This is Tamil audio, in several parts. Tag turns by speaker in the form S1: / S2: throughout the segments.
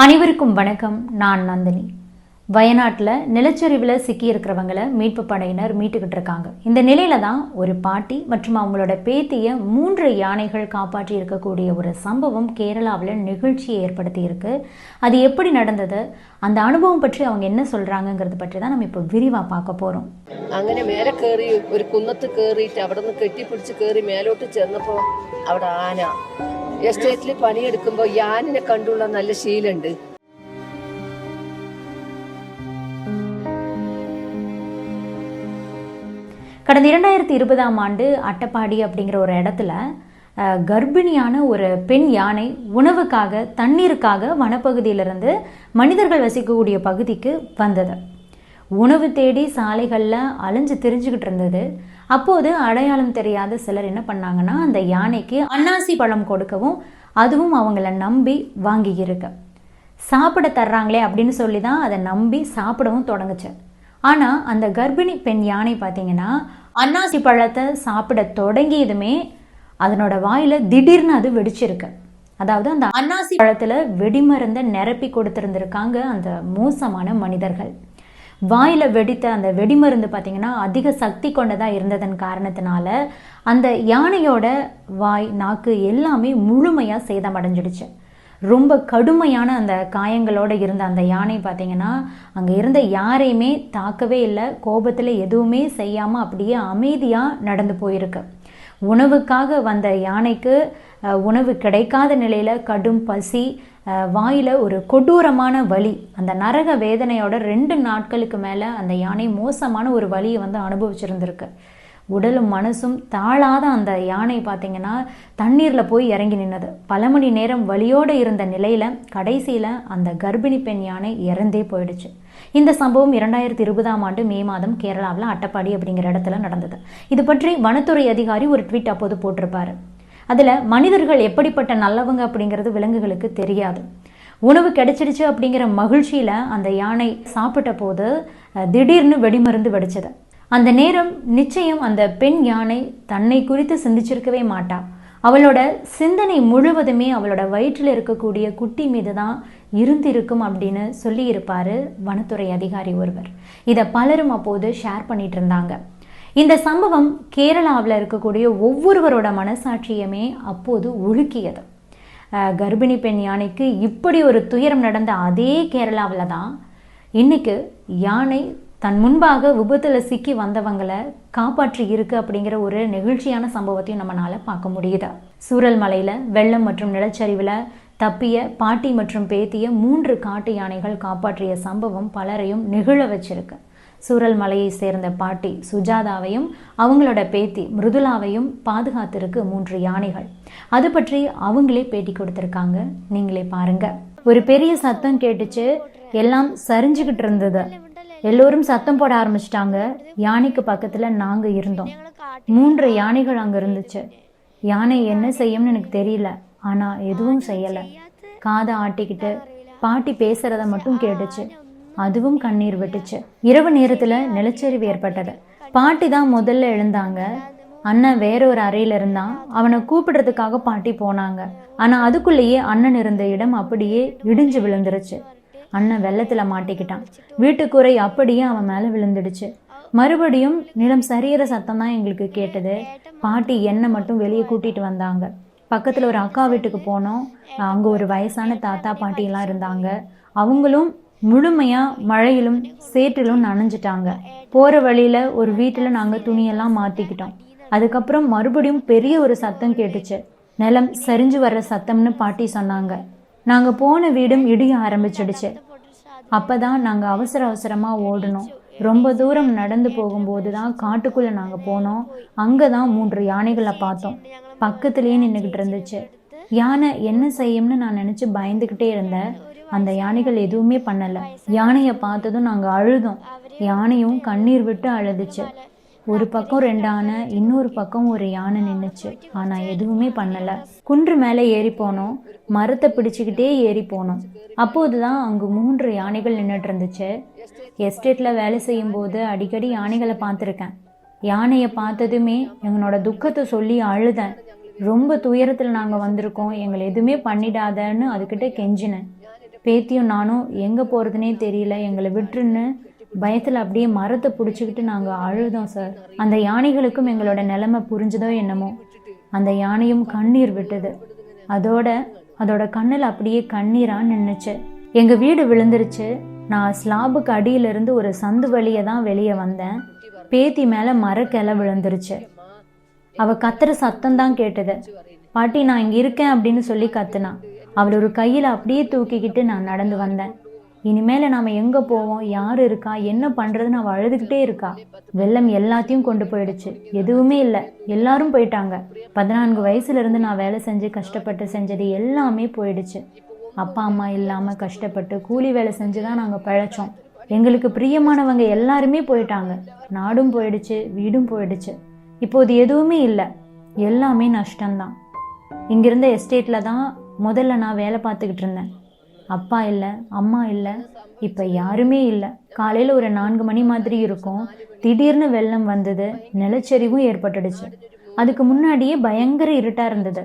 S1: அனைவருக்கும் வணக்கம் நான் நந்தினி வயநாட்டில் நிலச்சரிவில் சிக்கி இருக்கிறவங்களை மீட்பு படையினர் மீட்டுக்கிட்டு இருக்காங்க இந்த நிலையில தான் ஒரு பாட்டி மற்றும் அவங்களோட பேத்திய மூன்று யானைகள் காப்பாற்றி இருக்கக்கூடிய ஒரு சம்பவம் கேரளாவில் நிகழ்ச்சியை ஏற்படுத்தி இருக்கு அது எப்படி நடந்தது அந்த அனுபவம் பற்றி அவங்க என்ன சொல்றாங்கங்கிறது பற்றி தான் நம்ம இப்போ விரிவாக பார்க்க போறோம்
S2: അങ്ങനെ മേലെ കയറി ഒരു കുന്നത്ത് കയറിയിട്ട് അവിടെ നിന്ന് കെട്ടിപ്പിടിച്ച് കയറി മേലോട്ട് ചെന്നപ്പോ അവിടെ ആന എസ്റ്റേറ്റിൽ പണിയെടുക്കുമ്പോ ഈ ആനിനെ കണ്ടുള്ള നല്ല ശീലമുണ്ട്
S1: கடந்த இரண்டாயிரத்தி இருபதாம் ஆண்டு அட்டப்பாடி அப்படிங்கிற ஒரு இடத்துல அஹ், கர்ப்பிணியான ஒரு பெண் யானை உணவுக்காக தண்ணீருக்காக வனப்பகுதியிலிருந்து மனிதர்கள் வசிக்கக்கூடிய பகுதிக்கு வந்தது உணவு தேடி சாலைகளில் அலைஞ்சு திரிஞ்சுக்கிட்டு இருந்தது அப்போது அடையாளம் தெரியாத சிலர் என்ன பண்ணாங்கன்னா அந்த யானைக்கு அன்னாசி பழம் கொடுக்கவும் அதுவும் அவங்கள நம்பி வாங்கியிருக்கு. சாப்பிட தர்றாங்களே அப்படின்னு சொல்லி தான் அதை நம்பி சாப்பிடவும் தொடங்குச்சு. ஆனால் அந்த கர்ப்பிணி பெண் யானை பார்த்தீங்கன்னா அன்னாசி பழத்தை சாப்பிட தொடங்கியதுமே அதனோட வாயில் திடீர்னு அது வெடிச்சிருக்கு. அதாவது அந்த அன்னாசி பழத்தில் வெடிமருந்தை நிரப்பி கொடுத்துருந்துருக்காங்க அந்த மோசமான மனிதர்கள். வாயில் வெடித்த அந்த வெடிமருந்து பார்த்தீங்கன்னா அதிக சக்தி கொண்டதாக இருந்ததன் காரணத்தினால அந்த யானையோட வாய் நாக்கு எல்லாமே முழுமையா சேதமடைஞ்சிடுச்சு. ரொம்ப கடுமையான அந்த காயங்களோட இருந்த அந்த யானை பார்த்திங்கன்னா அங்கே இருந்த யாரையுமே தாக்கவே இல்லை கோபத்தில் எதுவுமே செய்யாமல் அப்படியே அமைதியாக நடந்து போயிருக்கு. உணவுக்காக வந்த யானைக்கு உணவு கிடைக்காத நிலையில் கடும் பசி வாயில் ஒரு கொடூரமான வலி. அந்த நரக வேதனையோட ரெண்டு நாட்களுக்கு மேலே அந்த யானை மோசமான ஒரு வலியை வந்து அனுபவிச்சிருந்திருக்கு. உடலும் மனசும் தாழாத அந்த யானை பார்த்தீங்கன்னா தண்ணீரில் போய் இறங்கி நின்னது. பல மணி நேரம் வலியோடு இருந்த நிலையில் கடைசியில் அந்த கர்ப்பிணி பெண் யானை இறந்தே போயிடுச்சு. இந்த சம்பவம் இரண்டாயிரத்தி இருபதாம் ஆண்டு மே மாதம் கேரளாவில் அட்டப்பாடி அப்படிங்கிற இடத்துல நடந்தது. இது பற்றி வனத்துறை அதிகாரி ஒரு ட்வீட் அப்போது போட்டிருப்பாரு. அதில் மனிதர்கள் எப்படிப்பட்ட நல்லவங்க அப்படிங்கிறது விலங்குகளுக்கு தெரியாது. உணவு கிடைச்சிடுச்சு அப்படிங்கிற மகிழ்ச்சியில் அந்த யானை சாப்பிட்ட போது திடீர்னு வெடிமருந்து வெடிச்சது. அந்த நேரம் நிச்சயம் அந்த பெண் யானை தன்னை குறித்து சிந்திச்சிருக்கவே மாட்டா. அவளோட சிந்தனை முழுவதுமே அவளோட வயிற்றில் இருக்கக்கூடிய குட்டி மீது தான் இருந்திருக்கும் அப்படின்னு சொல்லியிருப்பார் வனத்துறை அதிகாரி ஒருவர். இதை பலரும் அப்போது ஷேர் பண்ணிட்டு இருந்தாங்க. இந்த சம்பவம் கேரளாவில் இருக்கக்கூடிய ஒவ்வொருவரோட மனசாட்சியுமே அப்போது ஒழுக்கியது கர்ப்பிணி பெண் யானைக்கு இப்படி ஒரு துயரம் நடந்த அதே கேரளாவில் தான் இன்னைக்கு யானை தன் முன்பாக விபத்தில் சிக்கி வந்தவங்களை காப்பாற்றி இருக்கு அப்படிங்கிற ஒரு நெகிழ்ச்சியான சம்பவத்தையும் நம்மளால பார்க்க முடியுது. சூரல் மலையில வெள்ளம் மற்றும் நிலச்சரிவில் தப்பிய பாட்டி மற்றும் பேத்திய மூன்று காட்டு யானைகள் காப்பாற்றிய சம்பவம் பலரையும் நிகழ வச்சிருக்கு. சூரல் மலையை சேர்ந்த பாட்டி சுஜாதாவையும் அவங்களோட பேத்தி மிருதுலாவையும் பாதுகாத்திருக்கு மூன்று யானைகள். அது பற்றி அவங்களே பேட்டி கொடுத்துருக்காங்க. நீங்களே பாருங்க. ஒரு பெரிய சத்தம் கேட்டுச்சு. எல்லாம் சரிஞ்சுக்கிட்டு இருந்தது. எல்லோரும் சத்தம் போட ஆரம்பிச்சிட்டாங்க. யானைக்கு பக்கத்துல நாங்க இருந்தோம். மூன்று யானைகள் அங்க இருந்துச்சு. யானை என்ன செய்யும்னு எனக்கு தெரியல. ஆனா எதுவும் செய்யல. காதை ஆட்டிக்கிட்டு பாட்டி பேசுறத மட்டும் கேட்டுச்சு. அதுவும் கண்ணீர் விட்டுச்சு. இரவு நேரத்துல நிலச்சரிவு ஏற்பட்டது. பாட்டி தான் முதல்ல எழுந்தாங்க. அண்ணன் வேற ஒரு அறையில இருந்தான். அவனை கூப்பிடுறதுக்காக பாட்டி போனாங்க. ஆனா அதுக்குள்ளேயே அண்ணன் இருந்த இடம் அப்படியே இடிஞ்சு விழுந்துருச்சு. அண்ணன் வெள்ளத்துல மாட்டிக்கிட்டான். வீட்டுக்குறை அப்படியே அவன் மேல விழுந்துடுச்சு. மறுபடியும் நிலம் சரியற சத்தம் தான் எங்களுக்கு கேட்டது. பாட்டி என்னை மட்டும் வெளியே கூட்டிட்டு வந்தாங்க. பக்கத்துல ஒரு அக்கா வீட்டுக்கு போனோம். அங்க ஒரு வயசான தாத்தா பாட்டி எல்லாம் இருந்தாங்க. அவங்களும் முழுமையா மழையிலும் சேற்றிலும் நனைஞ்சிட்டாங்க. போற வழியில ஒரு வீட்டுல நாங்க துணியெல்லாம் மாத்திக்கிட்டோம். அதுக்கப்புறம் மறுபடியும் பெரிய ஒரு சத்தம் கேட்டுச்சு. நிலம் சரிஞ்சு வர்ற சத்தம்னு பாட்டி சொன்னாங்க. நாங்க போன வீடும் இடிய ஆரம்பிச்சிடுச்சு. அப்பதான் நாங்க அவசர அவசரமா ஓடணும். ரொம்ப தூரம் நடந்து போகும்போது தான் காட்டுக்குள்ள நாங்க போனோம். அங்கதான் மூன்று யானைகளை பார்த்தோம். பக்கத்திலேயே நின்றுகிட்டு இருந்துச்சு. யானை என்ன செய்யும்னு நான் நினைச்சு பயந்துகிட்டே இருந்தேன். அந்த யானைகள் எதுவுமே பண்ணல. யானையை பார்த்ததும் நாங்க அழுதோம். யானையும் கண்ணீர் விட்டு அழுதுச்சு. ஒரு பக்கம் ரெண்டு யானை இன்னொரு பக்கம் ஒரு யானை நின்றுச்சு ஆனால் எதுவுமே பண்ணலை. குன்று மேலே ஏறி போனோம். மரத்தை பிடிச்சிக்கிட்டே ஏறி போனோம். அப்போது தான் அங்கு மூன்று யானைகள் நின்றுட்டு இருந்துச்சு. எஸ்டேட்டில் வேலை செய்யும் போது அடிக்கடி யானைகளை பார்த்துருக்கேன். யானையை பார்த்ததுமே எங்களோட துக்கத்தை சொல்லி அழுதேன். ரொம்ப துயரத்தில் நாங்கள் வந்திருக்கோம். எங்களை எதுவுமே பண்ணிடாதன்னு அதுக்கிட்ட கெஞ்சினேன். பேத்தியும் நானும் எங்கே போகிறதுனே தெரியல. எங்களை விட்டுருன்னு பயத்தில் அப்படியே மரத்தை பிடிச்சிக்கிட்டு நாங்கள் அழுதோம் சார் அந்த யானைகளுக்கும் எங்களோட நிலைமை புரிஞ்சுதோ என்னமோ. அந்த யானையும் கண்ணீர் விட்டது. அதோட அதோட கண்ணில் அப்படியே கண்ணீராக நின்றுச்சு எங்கள் வீடு விழுந்துருச்சு. நான் ஸ்லாபுக்கு அடியிலிருந்து ஒரு சந்து வழியை தான் வெளியே வந்தேன். பேத்தி மேலே மரக்கிளை விழுந்துருச்சு. அவள் கத்துற சத்தம் தான் கேட்டது. பாட்டி நான் இங்கே இருக்கேன் அப்படின்னு சொல்லி கத்துனா. அவள் ஒரு கையில் அப்படியே தூக்கிக்கிட்டு நான் நடந்து வந்தேன். இனிமேல நாம எங்க போவோம்? யார் இருக்கா? என்ன பண்றதுன்னு அவ அழுதுகிட்டே இருக்கா. வெள்ளம் எல்லாத்தையும் கொண்டு போயிடுச்சு. எதுவுமே இல்லை. எல்லாரும் போயிட்டாங்க. பதினான்கு வயசுல இருந்து நான் வேலை செஞ்சு கஷ்டப்பட்டு செஞ்சது எல்லாமே போயிடுச்சு. அப்பா அம்மா இல்லாம கஷ்டப்பட்டு கூலி வேலை செஞ்சு தான் நாங்க பழைச்சோம். எங்களுக்கு பிரியமானவங்க எல்லாருமே போயிட்டாங்க. நாடும் போயிடுச்சு வீடும் போயிடுச்சு. இப்போது எதுவுமே இல்லை. எல்லாமே நஷ்டம்தான். இங்கிருந்த எஸ்டேட்டில் தான் முதல்ல நான் வேலை பார்த்துக்கிட்டு இருந்தேன். அப்பா இல்லை அம்மா இல்லை இப்போ யாருமே இல்லை. காலையில் ஒரு நான்கு மணி மாதிரி இருக்கும். திடீர்னு வெள்ளம் வந்தது நிலச்சரிவும் ஏற்பட்டுடுச்சு. அதுக்கு முன்னாடியே பயங்கர இருட்டாக இருந்தது.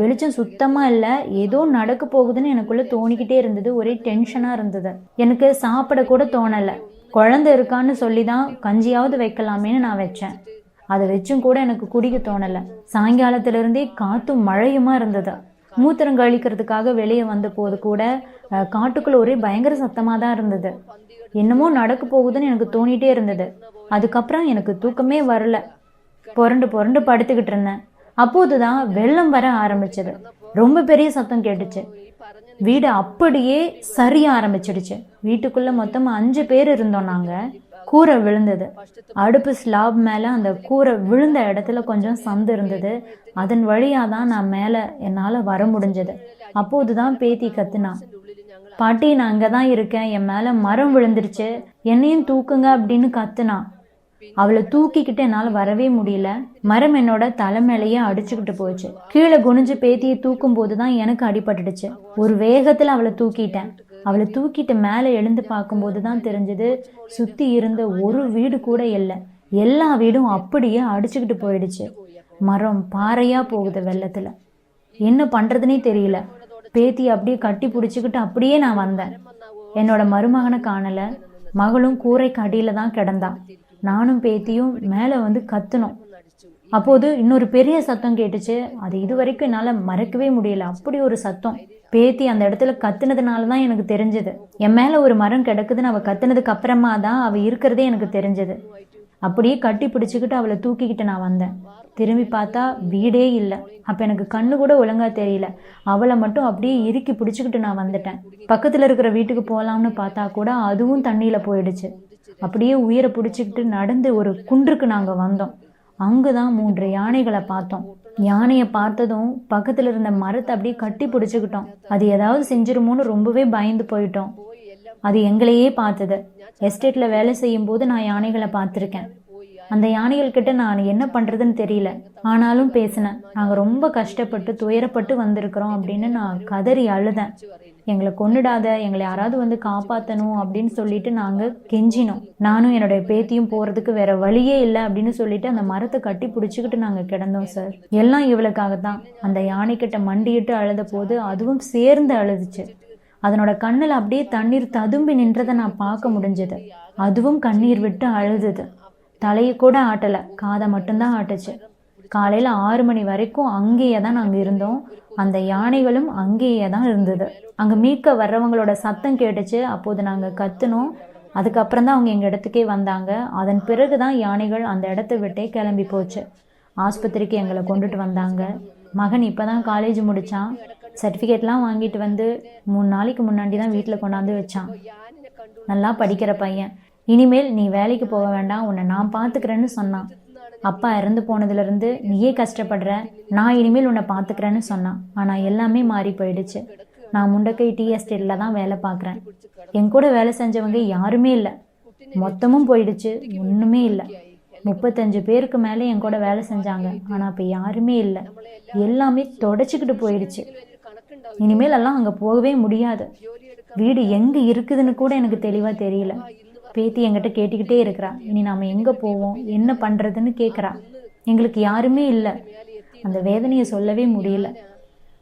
S1: வெளிச்சம் சுத்தமாக இல்லை ஏதோ நடக்க போகுதுன்னு எனக்குள்ளே தோணிக்கிட்டே இருந்தது. ஒரே டென்ஷனாக இருந்தது. எனக்கு சாப்பிட கூட தோணலை. குழந்தை இருக்கான்னு சொல்லி தான் கஞ்சியாவது வைக்கலாமேன்னு நான் வச்சேன். அதை வச்சும் கூட எனக்கு குடிக்க தோணலை. சாயங்காலத்திலிருந்தே காற்றும் காத்தும் மழையுமா இருந்தது. மூத்திரம் கழிக்கிறதுக்காக வெளியே வந்த போது கூட காட்டுக்குள்ள ஒரே பயங்கர சத்தமாக தான் இருந்தது. என்னமோ நடக்க போகுதுன்னு எனக்கு தோணிட்டே இருந்தது. அதுக்கப்புறம் எனக்கு தூக்கமே வரல. புரண்டு புரண்டு படுத்துக்கிட்டு இருந்தேன். அப்போதுதான் வெள்ளம் வர ஆரம்பிச்சது. ரொம்ப பெரிய சத்தம் கேட்டுச்சு. வீடு அப்படியே சரிய ஆரம்பிச்சிடுச்சு. வீட்டுக்குள்ள மொத்தம் அஞ்சு பேர் இருந்தோம் நாங்க. கூரை விழுந்தது. அடுப்பு ஸ்லாப் மேலே அந்த கூரை விழுந்த இடத்துல கொஞ்சம் சந்து இருந்தது. அதன் வழியாக தான் நான் மேலே என்னால் வர முடிஞ்சது. அப்போது தான் பேத்தி கத்துனான் பாட்டி நான் அங்கே தான் இருக்கேன். என் மேலே மரம் விழுந்துருச்சு. என்னையும் தூக்குங்க அப்படின்னு கத்துனான் அவளை தூக்கிக்கிட்டு என்னால் வரவே முடியல. மரம் என்னோட தலை மேலேயே அடிச்சுக்கிட்டு போச்சு. கீழே குனிஞ்சு பேத்தியை தூக்கும் போது தான் எனக்கு அடிபட்டுடுச்சு. ஒரு வேகத்தில் அவளை தூக்கிட்டேன். அவளை தூக்கிட்டு மேலே எழுந்து பார்க்கும்போது தான் தெரிஞ்சது சுற்றி இருந்த ஒரு வீடு கூட இல்லை. எல்லா வீடும் அப்படியே அடிச்சுக்கிட்டு போயிடுச்சு. மரம் பாறையாக போகுது வெள்ளத்தில். என்ன பண்ணுறதுனே தெரியல. பேத்தி அப்படியே கட்டி பிடிச்சிக்கிட்டு அப்படியே நான் வந்தேன். என்னோட மருமகனை காணல. மகளும் கூரைக்கு அடியில தான் கிடந்தா. நானும் பேத்தியும் மேலே வந்து கத்துனோம். அப்போது இன்னொரு பெரிய சத்தம் கேட்டுச்சு. அது இது வரைக்கும் என்னால் மறக்கவே முடியல. அப்படி ஒரு சத்தம். பேத்தி அந்த இடத்துல கத்துனதுனால தான் எனக்கு தெரிஞ்சது. என் மேலே ஒரு மரம் கிடக்குதுன்னு அவள் கத்துனதுக்கு அப்புறமா தான் அவள் இருக்கிறதே எனக்கு தெரிஞ்சது. அப்படியே கட்டி பிடிச்சிக்கிட்டு அவளை தூக்கிக்கிட்டு நான் வந்தேன். திரும்பி பார்த்தா வீடே இல்லை. அப்போ எனக்கு கண்ணு கூட ஒழுங்காக தெரியல. அவளை மட்டும் அப்படியே இறுக்கி பிடிச்சிக்கிட்டு நான் வந்துட்டேன். பக்கத்தில் இருக்கிற வீட்டுக்கு போகலாம்னு பார்த்தா கூட அதுவும் தண்ணியில் போயிடுச்சு. அப்படியே உயிரை பிடிச்சிக்கிட்டு நடந்து ஒரு குன்றுக்கு நாங்கள் வந்தோம். அங்கே தான் மூன்று யானைகளை பார்த்தோம். யானையை பார்த்ததும் பக்கத்தில் இருந்த மரத்தை அப்படியே கட்டி பிடிச்சிக்கிட்டோம். அது ஏதாவது செஞ்சிருமோன்னு ரொம்பவே பயந்து போயிட்டோம். அது எங்களையே பார்த்தது. எஸ்டேட்ல வேலை செய்யும் போது நான் யானைகளை பார்த்துருக்கேன். அந்த யானைகள் கிட்ட நான் என்ன பண்றதுன்னு தெரியல. ஆனாலும் பேசினேன். நாங்க ரொம்ப கஷ்டப்பட்டு துயரப்பட்டு வந்திருக்கிறோம் அப்படின்னு நான் கதறி அழுதேன். எங்களை கொன்னுடாத எங்களை யாராவது வந்து காப்பாத்தணும் அப்படின்னு சொல்லிட்டு நாங்க கெஞ்சினோம். நானும் என்னுடைய பேத்தியும் போறதுக்கு வேற வழியே இல்லை அப்படின்னு சொல்லிட்டு அந்த மரத்தை கட்டி பிடிச்சிக்கிட்டு நாங்கள் கிடந்தோம் சார் எல்லாம் இவளுக்காகத்தான். அந்த யானைக்கிட்ட மண்டியிட்டு அழுத போது அதுவும் சேர்ந்து அழுதுச்சு. அதனோட கண்ணில் அப்படியே தண்ணீர் ததும்பி நின்றதை நான் பார்க்க முடிஞ்சது. அதுவும் கண்ணீர் விட்டு அழுதுது. தலையை கூட ஆட்டலை. காதை மட்டும்தான் ஆட்டுச்சு. காலையில் ஆறு மணி வரைக்கும் அங்கேயே தான் நாங்கள் இருந்தோம். அந்த யானைகளும் அங்கேயே தான் இருந்தது. அங்கே மீட்க வர்றவங்களோட சத்தம் கேட்டுச்சு. அப்போது நாங்கள் கத்துனோம். அதுக்கப்புறம் தான் அவங்க எங்கள் இடத்துக்கே வந்தாங்க. அதன் பிறகு தான் யானைகள் அந்த இடத்த விட்டே கிளம்பி போச்சு. ஆஸ்பத்திரிக்கு எங்களை கொண்டுட்டு வந்தாங்க. மகன் இப்போ தான் காலேஜ் முடித்தான் சர்டிஃபிகேட்லாம் வாங்கிட்டு வந்து மூணு நாளைக்கு முன்னாடி தான் வீட்டில் கொண்டாந்து வச்சான். நல்லா படிக்கிற பையன். இனிமேல் நீ வேலைக்கு போக வேண்டாம். உன்னை நான் பார்த்துக்கிறேன்னு சொன்னான். அப்பா இறந்து போனதுலேருந்து நீயே கஷ்டப்படுற நான் இனிமேல் உன்னை பார்த்துக்கிறேன்னு சொன்னான். ஆனால் எல்லாமே மாறி போயிடுச்சு. நான் முண்டக்கை டீ எஸ்டேட்டில் தான் வேலை பார்க்குறேன். என் கூட வேலை செஞ்சவங்க யாருமே இல்லை. மொத்தமும் போயிடுச்சு. ஒன்றுமே இல்லை. முப்பத்தஞ்சு பேருக்கு மேலே என் கூட வேலை செஞ்சாங்க. ஆனால் இப்போ யாருமே இல்லை. எல்லாமே தொடச்சிக்கிட்டு போயிடுச்சு. இனிமேல் எல்லாம் அங்கே போகவே முடியாது. வீடு எங்கே இருக்குதுன்னு கூட எனக்கு தெளிவாக தெரியல. பேத்தி என்கிட்ட கேட்டுக்கிட்டே இருக்கிறா இனி நாம எங்கே போவோம்? என்ன பண்ணுறதுன்னு கேட்குறா எங்களுக்கு யாருமே இல்லை. அந்த வேதனையை சொல்லவே முடியல.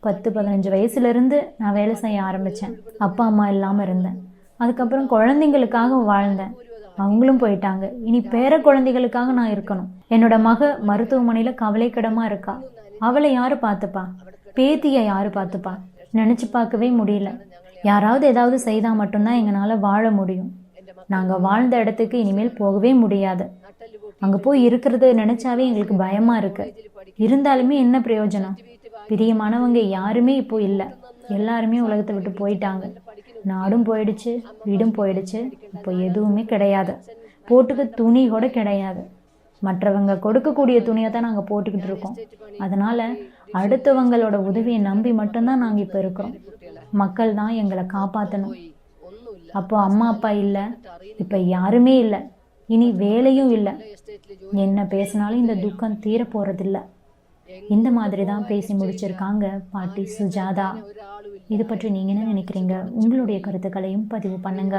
S1: பத்து பதினஞ்சு வயசுலேருந்து நான் வேலை செய்ய ஆரம்பித்தேன் அப்பா அம்மா இல்லாமல் இருந்தேன். அதுக்கப்புறம் குழந்தைங்களுக்காக வாழ்ந்தேன். அவங்களும் போயிட்டாங்க. இனி பேர குழந்தைகளுக்காக நான் இருக்கணும். என்னோட மக மருத்துவமனையில் கவலைக்கிடமா இருக்கா? அவளை யாரு பார்த்துப்பா? பேத்தியை யாரு பார்த்துப்பா? நினச்சி பார்க்கவே முடியல. யாராவது ஏதாவது செய்தால் மட்டும்தான் எங்களால் வாழ முடியும். நாங்கள் வாழ்ந்த இடத்துக்கு இனிமேல் போகவே முடியாது. அங்கே போய் இருக்கிறத நினச்சாவே எங்களுக்கு பயமாக இருக்கு. இருந்தாலுமே என்ன பிரயோஜனம்? பிரியமானவங்க யாருமே இப்போ இல்லை. எல்லாருமே உலகத்தை விட்டு போயிட்டாங்க. நாடும் போயிடுச்சு வீடும் போயிடுச்சு. இப்போ எதுவுமே கிடையாது. போட்டுக்க துணி கூட கிடையாது. மற்றவங்க கொடுக்கக்கூடிய துணியை தான் நாங்கள் போட்டுக்கிட்டு இருக்கோம். அதனால் அடுத்தவங்களோட உதவியை நம்பி மட்டும்தான் நாங்கள் இப்போ இருக்கிறோம். மக்கள் தான் எங்களை காப்பாற்றணும் அப்போ அம்மா அப்பா இல்லை. இப்போ யாருமே இல்லை. இனி வேலையும் இல்லை. என்ன பேசினாலும் இந்த துக்கம் தீர போகிறதில்ல இந்த மாதிரி தான் பேசி முடிச்சிருக்காங்க பாட்டி சுஜாதா. இது பற்றி நீங்கள் என்ன நினைக்கிறீங்க? உங்களுடைய கருத்துக்களையும் பதிவு பண்ணுங்க.